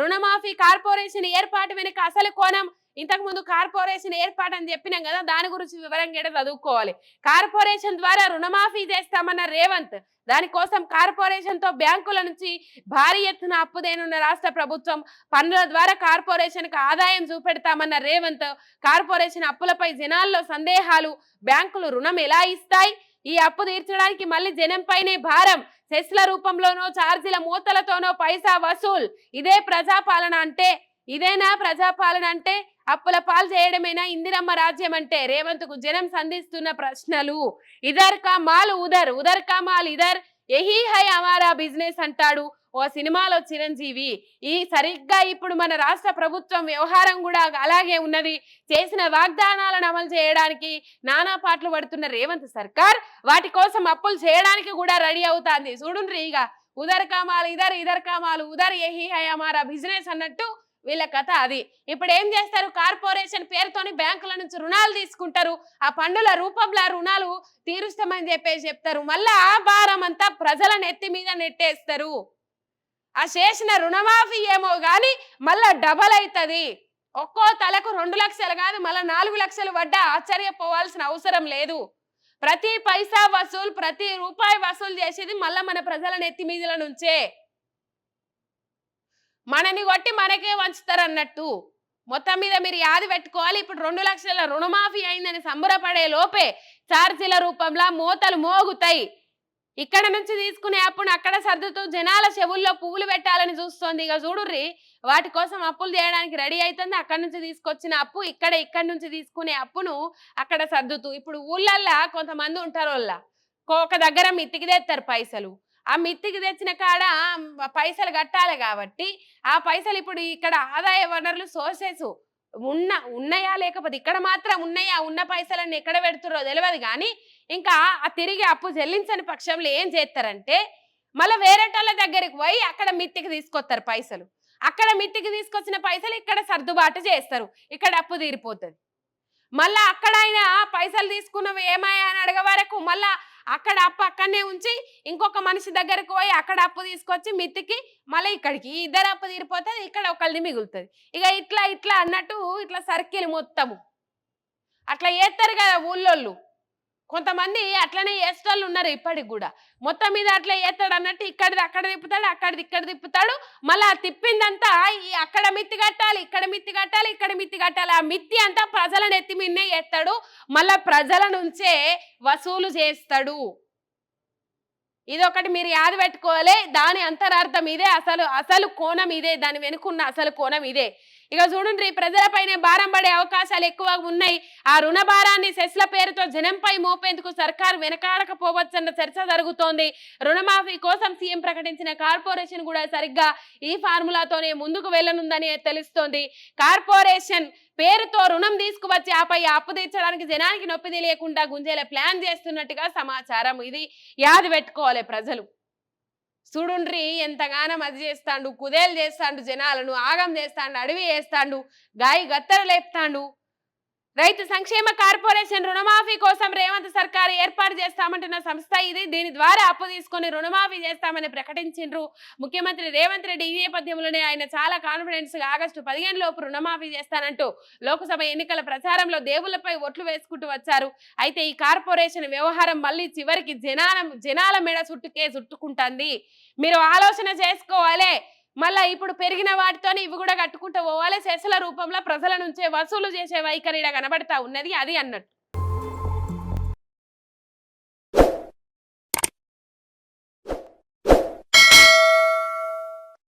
రుణమాఫీ కార్పొరేషన్ ఏర్పాటు వెనుక అసలు కోణం. ఇంతకు ముందు కార్పొరేషన్ ఏర్పాటు అని చెప్పినాం కదా దాని గురించి వివరంగా చదువుకోవాలి. కార్పొరేషన్ ద్వారా రుణమాఫీ చేస్తామన్న రేవంత్ దానికోసం కార్పొరేషన్తో బ్యాంకుల నుంచి భారీ ఎత్తున అప్పుదేనున్న రాష్ట్ర ప్రభుత్వం పన్నుల ద్వారా కార్పొరేషన్కు ఆదాయం చూపెడతామన్న రేవంత్ కార్పొరేషన్ అప్పులపై జనాల్లో సందేహాలు బ్యాంకులు రుణం ఎలా ఇస్తాయి? ఈ అప్పు తీర్చడానికి మళ్ళీ జనంపైనే భారం. సెస్ల రూపంలోనో ఛార్జీల మూతలతోనో పైసా వసూల్. ఇదే ప్రజాపాలన అంటే ఇదేనా ప్రజాపాలన అంటే? అప్పుల పాలు చేయడమేనా ఇందిరమ్మ రాజ్యం అంటే? రేవంత్కు జనం సంధిస్తున్న ప్రశ్నలు. ఇదర్ కా మాల్ ఉదర్ ఉదర్ కా మాల్ ఇదర్. ఎహీ హై అమారా బిజినెస్ అంటాడు ఓ సినిమాలో చిరంజీవి. ఈ సరిగ్గా ఇప్పుడు మన రాష్ట్ర ప్రభుత్వం వ్యవహారం కూడా అలాగే ఉన్నది. చేసిన వాగ్దానాలను అమలు చేయడానికి నానా పాటలు పడుతున్న రేవంత్ సర్కార్ వాటి కోసం అప్పులు చేయడానికి కూడా రెడీ అవుతాంది. చూడుండ్రి ఇక ఉదర్ కామాలు ఇదర్ ఇదర్ కామాలు ఉదర్ ఎహీ హై అమారా బిజినెస్ అన్నట్టు వీళ్ళ కథ అది. ఇప్పుడు ఏం చేస్తారు? కార్పొరేషన్ పేరుతోని బ్యాంకుల నుంచి రుణాలు తీసుకుంటారు. ఆ పండుల రూపంలో రుణాలు తీరుస్తామని చెప్పేసి చెప్తారు. మళ్ళా ఆ భారం అంతా ప్రజల నెత్తి మీద నెట్టేస్తారు. ఆ చేసిన రుణమాఫీ ఏమో గాని మళ్ళా డబల్ అవుతుంది ఒక్కో తలకు రెండు లక్షలు కాదు మళ్ళా నాలుగు లక్షలు పడ్డా ఆశ్చర్యపోవాల్సిన అవసరం లేదు. ప్రతి పైసా వసూలు ప్రతి రూపాయి వసూలు చేసేది మళ్ళా మన ప్రజల నెత్తి మీదల నుంచే. మనని కొట్టి మనకే వంచుతారు అన్నట్టు మొత్తం మీద మీరు యాది పెట్టుకోవాలి ఇప్పుడు రెండు లక్షల రుణమాఫీ అయిందని సంబరపడే లోపే ఛార్జీల రూపంలో మూతలు మోగుతాయి. ఇక్కడ నుంచి తీసుకునే అప్పును అక్కడ సర్దుతూ జనాల చెవుల్లో పువ్వులు పెట్టాలని చూస్తోంది. ఇక చూడుర్రి వాటి కోసం అప్పులు చేయడానికి రెడీ అవుతుంది అక్కడ నుంచి తీసుకొచ్చిన అప్పు ఇక్కడ ఇక్కడ నుంచి తీసుకునే అప్పును అక్కడ సర్దుతూ. ఇప్పుడు ఊళ్ళల్లో కొంతమంది ఉంటారు వాళ్ళ ఒక దగ్గర మిత్తికి తెస్తారు పైసలు. ఆ మిత్తికి తెచ్చిన కాడ పైసలు కట్టాలి కాబట్టి ఆ పైసలు ఇప్పుడు ఇక్కడ ఆదాయ వనరులు సోర్సెస్ ఉన్న ఉన్నాయా లేకపోతే ఇక్కడ మాత్రం ఉన్నాయా? ఉన్న పైసలన్నీ ఎక్కడ పెడుతుర్రో తెలియదు కానీ ఇంకా ఆ తిరిగి అప్పు చెల్లించని పక్షంలో ఏం చేస్తారంటే మళ్ళీ వేరేటోళ్ళ దగ్గరికి పోయి అక్కడ మిత్తికి తీసుకొస్తారు పైసలు. అక్కడ మిత్తికి తీసుకొచ్చిన పైసలు ఇక్కడ సర్దుబాటు చేస్తారు. ఇక్కడ అప్పు తీరిపోతుంది. మళ్ళా అక్కడ ఆయన పైసలు తీసుకున్నవి ఏమాయా అని అడగ వరకు మళ్ళా అక్కడ అప్పు అక్కడనే ఉంచి ఇంకొక మనిషి దగ్గరకు పోయి అక్కడ అప్పు తీసుకొచ్చి మిత్తికి మళ్ళీ ఇక్కడికి. ఈ ఇద్దరు అప్పు తీరిపోతుంది ఇక్కడ ఒకళ్ళది మిగులుతుంది. ఇక ఇట్లా ఇట్లా అన్నట్టు ఇట్లా సర్కిల్ మొత్తము. అట్లా చేస్తారు కదా ఊళ్ళోళ్ళు. కొంతమంది అట్లనే చేసేటోళ్ళు ఉన్నారు ఇప్పటికి కూడా. మొత్తం మీద అట్లా చేస్తాడు అన్నట్టు ఇక్కడిది అక్కడ తిప్పుతాడు అక్కడిది ఇక్కడ తిప్పుతాడు. మళ్ళీ ఆ తిప్పిందంతా ఈ అక్కడ మిత్తి కట్టాలి ఇక్కడ మిత్తి కట్టాలి ఇక్కడ మిత్తి కట్టాలి. ఆ మిత్తి అంతా ప్రజల నెత్తి మీదనే చేస్తాడు. మళ్ళా ప్రజల నుంచే వసూలు చేస్తాడు. ఇదొకటి మీరు యాద పెట్టుకోవాలి. దాని అంతరార్థం ఇదే. అసలు అసలు కోణం ఇదే. దాని వెనుకున్న అసలు కోణం ఇదే. ఇక చూడండి ప్రజలపైనే భారం పడే అవకాశాలు ఎక్కువ ఉన్నాయి. ఆ రుణ భారాన్ని సెస్ల పేరుతో జనంపై మోపేందుకు సర్కార్ వెనకాడకపోవచ్చన్న చర్చ జరుగుతోంది. రుణమాఫీ కోసం సీఎం ప్రకటించిన కార్పొరేషన్ కూడా సరిగ్గా ఈ ఫార్ములాతోనే ముందుకు వెళ్ళనుందని తెలుస్తోంది. కార్పొరేషన్ పేరుతో రుణం తీసుకువచ్చి ఆపై అప్పు తీర్చడానికి జనానికి నొప్పి తెలియకుండా గుంజేలా ప్లాన్ చేస్తున్నట్టుగా సమాచారం. ఇది యాది పెట్టుకోవాలి ప్రజలు. చూడుండ్రి ఎంతగానం అది చేస్తాండు కుదేలు చేస్తాండు జనాలను ఆగం చేస్తాండు అడవి వేస్తాండు గాయి గత్తర లేపుతాండు. రైతు సంక్షేమ కార్పొరేషన్ రుణమాఫీ కోసం రేవంత్ సర్కార్ ఏర్పాటు చేస్తామంటున్న సంస్థ ఇది. దీని ద్వారా అప్పు తీసుకొని రుణమాఫీ చేస్తామని ప్రకటించిండ్రు. ముఖ్యమంత్రి రేవంత్ రెడ్డి ఈ నేపథ్యంలోనే ఆయన చాలా కాన్ఫిడెన్స్గా ఆగస్టు పదిహేను లోపు రుణమాఫీ చేస్తానంటూ లోక్సభ ఎన్నికల ప్రచారంలో దేవుళ్ళపై ఓట్లు వేసుకుంటూ వచ్చారు. అయితే ఈ కార్పొరేషన్ వ్యవహారం మళ్ళీ చివరికి జనాల జనాల మెడ చుట్టుకే చుట్టుకుంటుంది. మీరు ఆలోచన చేసుకోవాలి. మళ్ళా ఇప్పుడు పెరిగిన వాటితోనే ఇవి కూడా కట్టుకుంటూ పోవాలి. శశల రూపంలో ప్రజల నుంచే వసూలు చేసే వైఖరి కనబడతా ఉన్నది అది అన్నట్టు.